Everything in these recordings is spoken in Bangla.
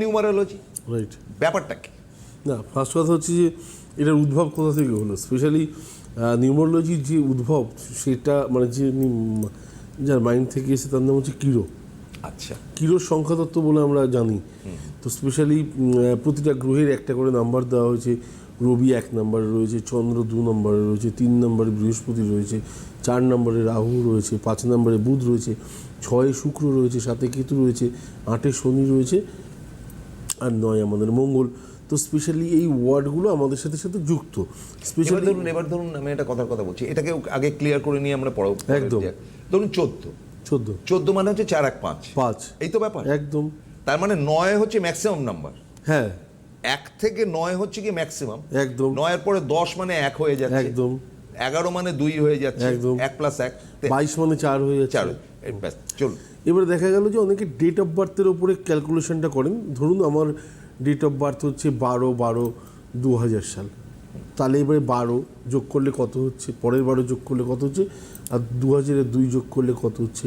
নিউমারোলজি রাইট ব্যাপারটা কি? না ফার্স্ট কথা হচ্ছে যে এটার উদ্ভব কোথা থেকে হলো? স্পেশালি নিউমারোলজির যে উদ্ভব সেটা মানে যে যার মাইন্ড থেকে এসে তার নাম হচ্ছে কিরো। আচ্ছা। কিরোর সংখ্যাতত্ত্ব বলে আমরা জানি। তো স্পেশালি প্রতিটা গ্রহের একটা করে নাম্বার দেওয়া হয়েছে। রবি এক নম্বরে রয়েছে চন্দ্র দু নম্বরে রয়েছে তিন নম্বরে বৃহস্পতি রয়েছে চার নম্বরে রাহু রয়েছে পাঁচ নম্বরে বুধ রয়েছে ছয়ে শুক্র রয়েছে সাতে কেতু রয়েছে আটে শনি রয়েছে আর নয় আমাদের মঙ্গল। তো স্পেশালি এই ওয়ার্ডগুলো আমাদের সাথে সাথে যুক্ত। স্পেশালি ধরুন এবার ধরুন আমি একটা কথার কথা বলছি। এটাকে আগে ক্লিয়ার করে নিয়ে আমরা পড়ো একদম। ধরুন চোদ্দ। চোদ্দ। চোদ্দ মানে হচ্ছে চার এক পাঁচ। পাঁচ। এই তো ব্যাপার। একদম। তার মানে নয় হচ্ছে ম্যাক্সিমাম নাম্বার হ্যাঁ। এক থেকে নয় হচ্ছে কি ম্যাক্সিমাম একদম। নয়ের পরে দশ মানে এক হয়ে যাচ্ছে। একদম। এগারো মানে দুই হয়ে যাচ্ছে। একদম। এক প্লাস এক। বাইশ মানে চার হয়ে যাচ্ছে। ব্যাস, চলুন। এবার দেখা গেল যে অনেকে ডেট অফ বার্থের ওপরে ক্যালকুলেশনটা করেন। ধরুন আমার ডেট অফ বার্থ হচ্ছে বারো বারো দু হাজার সাল। তাহলে এবারে বারো যোগ করলে কত হচ্ছে? পরের বারো যোগ করলে কত হচ্ছে? আর দু হাজারের দুই যোগ করলে কত হচ্ছে?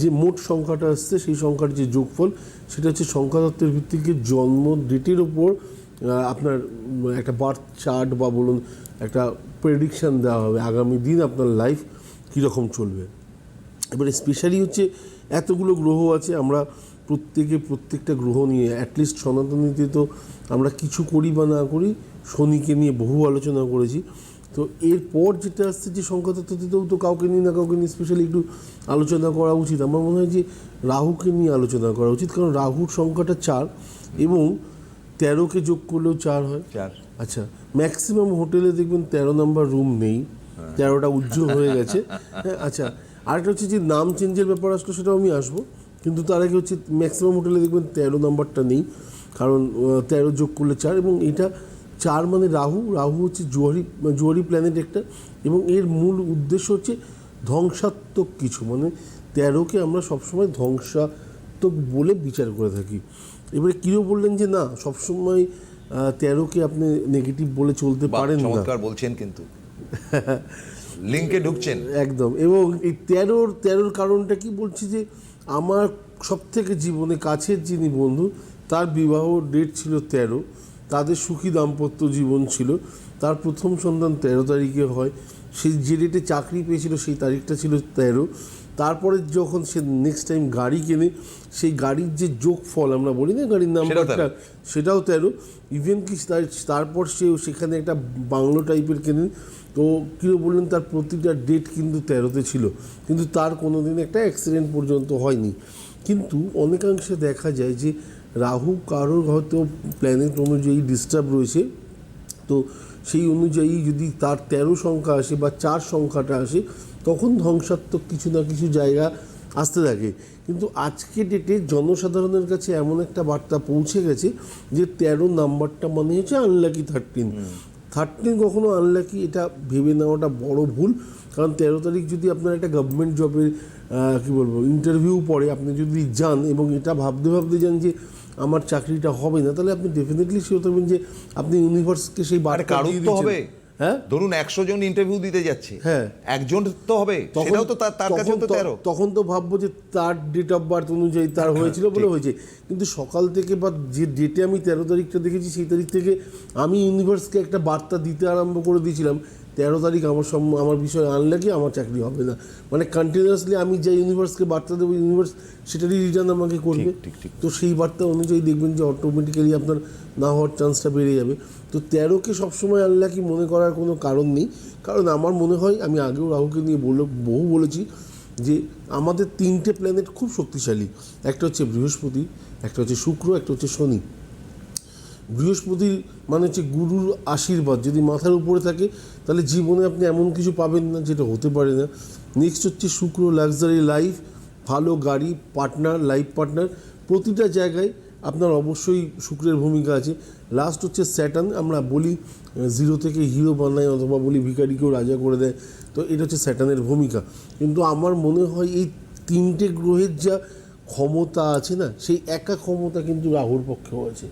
যে মোট সংখ্যাটা আসছে, সেই সংখ্যার যে যোগফল, সেটা হচ্ছে সংখ্যাতত্ত্বের ভিত্তিকে জন্ম ডেটের ওপর আপনার একটা বার্থ চার্ট বা বলুন একটা প্রেডিকশান দেওয়া হবে। আগামী দিন আপনার লাইফ কীরকম চলবে? এবারে স্পেশালি হচ্ছে এতগুলো গ্রহ আছে আমরা প্রত্যেকে প্রত্যেকটা গ্রহ নিয়ে অ্যাটলিস্ট সনাতনীতে তো আমরা কিছু করি বা না করি শনিকে নিয়ে বহু আলোচনা করেছি। তো এরপর যেটা আসছে যে সংখ্যা সংখ্যাতত্ত্বতেও তো কাউকে নিয়ে না কাউকে নিয়ে স্পেশালি একটু আলোচনা করা উচিত। আমার মনে হয় যে রাহুকে নিয়ে আলোচনা করা উচিত কারণ রাহুর সংখ্যাটা চার এবং তেরোকে যোগ করলেও চার হয়। চার। আচ্ছা ম্যাক্সিমাম হোটেলে দেখবেন তেরো নাম্বার রুম নেই তেরোটা উজ্জ্বল হয়ে গেছে। হ্যাঁ আচ্ছা আরেকটা হচ্ছে যে নাম চেঞ্জের ব্যাপার আসলো সেটাও আমি আসব। কিন্তু তার আগে হচ্ছে ম্যাক্সিমাম হোটেলে দেখবেন তেরো নাম্বারটা নেই। কারণ তেরো যোগ করলে চার এবং এটা চার মানে রাহু। রাহু হচ্ছে জুয়ারি জুয়ারি প্ল্যানেট একটা এবং এর মূল উদ্দেশ্য হচ্ছে ধ্বংসাত্মক কিছু। মানে তেরোকে আমরা সবসময় ধ্বংসাত্মক বলে বিচার করে থাকি। এবারে কিরো বললেন যে না সবসময় তেরোকে আপনি নেগেটিভ বলে চলতে পারেন না। বলছেন কিন্তু। লিঙ্কে ঢুকছেন? একদম। এবং এই তেরোর তেরোর কারণটা কি বলছি যে, আমার সব থেকে জীবনে কাছের যিনি বন্ধু, তার বিবাহ ডেট ছিল তেরো। তাদের সুখী দাম্পত্য জীবন ছিল। তার প্রথম সন্তান তেরো তারিখে হয়। সে যে ডেটে চাকরি পেয়েছিল, সেই তারিখটা ছিল তেরো। তারপরে যখন সে নেক্সট টাইম গাড়ি কেনে সেই গাড়ির যে যোগ ফল আমরা বলি না গাড়ির নাম্বারটা সেটাও তেরো। ইভেন কি তার- তারপর সে সেখানে একটা বাংলো টাইপের কেনেন তো কীও বললেন তার প্রতিটা ডেট কিন্তু তেরোতে ছিল। কিন্তু তার কোনো দিন একটা অ্যাক্সিডেন্ট পর্যন্ত হয়নি। কিন্তু অনেকাংশে দেখা যায় যে রাহু কারোর হয়তো প্ল্যানেট অনুযায়ী ডিস্টার্ব রয়েছে। তো সেই অনুযায়ী যদি তার তেরো সংখ্যা আসে বা চার সংখ্যাটা আসে তখন ধ্বংসাত্মক কিছু না কিছু জায়গা আসতে থাকে। কিন্তু আজকে ডেটে জনসাধারণের কাছে এমন একটা বার্তা পৌঁছে গেছে যে তেরো নাম্বারটা মানে হচ্ছে আনলাকি থার্টিন থার্টিন কখনো আনলাকি এটা ভেবে নেওয়াটা বড় ভুল। কারণ তেরো তারিখ যদি আপনার একটা গভর্নমেন্ট জবের কী বলব ইন্টারভিউ পড়ে আপনি যদি যান এবং এটা ভাবতে ভাবতে যান যে আমার চাকরিটা হবে না তাহলে আপনি ডেফিনেটলি শিওর থাকবেন যে আপনি ইউনিভার্সকে সেই বার্তা কারুর তো হবে। হ্যাঁ? ধরুন একশো জন ইন্টারভিউ দিতে যাচ্ছে। হ্যাঁ। একজন তো হবে সেটাও তো তার কাছে তো তো- তেরো। তখন তো ভাববো যে তার ডেট অফ বার্থ অনুযায়ী তার হয়েছিল বলে হয়েছে। কিন্তু সকাল থেকে বা যে ডেটে আমি তেরো তারিখটা দেখেছি সেই তারিখ থেকে আমি ইউনিভার্সকে একটা বার্তা দিতে আরম্ভ করে দিয়েছিলাম তেরো তারিখ আমার সম আমার বিষয়ে আনলে কি আমার চাকরি হবে না। মানে কন্টিনিউয়াসলি আমি যে ইউনিভার্সকে বার্তা দেবো ইউনিভার্স সেটারই রিটার্ন আমাকে করবে। তো সেই বার্তা অনুযায়ী দেখবেন যে অটোমেটিক্যালি আপনার না হওয়ার চান্সটা বেড়ে যাবে। তো তেরোকে সবসময় আনলাকি মনে করার কোনো কারণ নেই। কারণ আমার মনে হয় আমি আগেও রাহুকে নিয়ে বলে বহু বলেছি যে আমাদের তিনটে প্ল্যানেট খুব শক্তিশালী। একটা হচ্ছে বৃহস্পতি একটা হচ্ছে শুক্র একটা হচ্ছে শনি। বৃহস্পতির মানে হচ্ছে গুরুর আশীর্বাদ যদি মাথার উপরে থাকে, তাহলে জীবনে আপনি এমন কিছু পাবেন না যেটা হতে পারে না। নেক্সট হচ্ছে শুক্র লাক্সারি লাইফ ভালো গাড়ি পার্টনার লাইফ পার্টনার প্রতিটা জায়গায় আপনার অবশ্যই শুক্রের ভূমিকা আছে। লাস্ট হচ্ছে স্যাটার্ন আমরা বলি জিরো থেকে হিরো বানায় অথবা বলি ভিকারিকেও রাজা করে দেয়। তো এটা হচ্ছে স্যাটার্নের ভূমিকা। কিন্তু আমার মনে হয় এই তিনটে গ্রহের যা ক্ষমতা আছে না, সেই একা ক্ষমতা কিন্তু রাহুর পক্ষেও আছে।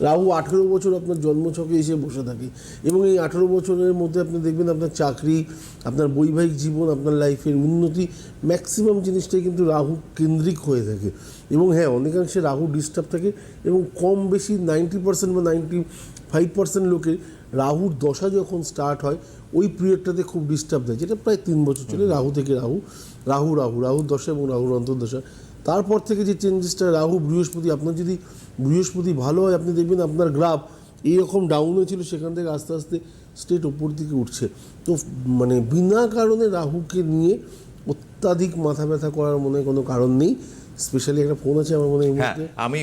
রাহু আঠেরো বছর আপনার জন্মছকে এসে বসে থাকে এবং এই আঠেরো বছরের মধ্যে আপনি দেখবেন আপনার চাকরি আপনার বৈবাহিক জীবন আপনার লাইফের উন্নতি ম্যাক্সিমাম জিনিসটাই কিন্তু রাহু কেন্দ্রিক হয়ে থাকে। এবং হ্যাঁ অনেকাংশে রাহু ডিস্টার্ব থাকে এবং কম বেশি নাইনটি পার্সেন্ট বা নাইনটি ফাইভ পার্সেন্ট লোকের রাহুর দশা যখন স্টার্ট হয় ওই পিরিয়ডটাতে খুব ডিস্টার্ব দেয় যেটা প্রায় তিন বছর চলে রাহু থেকে রাহু রাহু রাহু রাহুর দশা এবং রাহুর অন্তর্দশা। তারপর থেকে যে চেঞ্জেসটা রাহু বৃহস্পতি আপনার যদি বৃহস্পতি ভালো হয় আপনি দেখবেন আপনার গ্রাফ এইরকম ডাউন হয়েছিল সেখান থেকে আস্তে আস্তে স্টেট ওপর দিকে উঠছে। তো মানে বিনা কারণে রাহুকে নিয়ে অত্যাধিক মাথা ব্যথা করার মনে কোনো কারণ নেই। স্পেশালি একটা ফোন আছে আমার মনে হয় হ্যাঁ আমি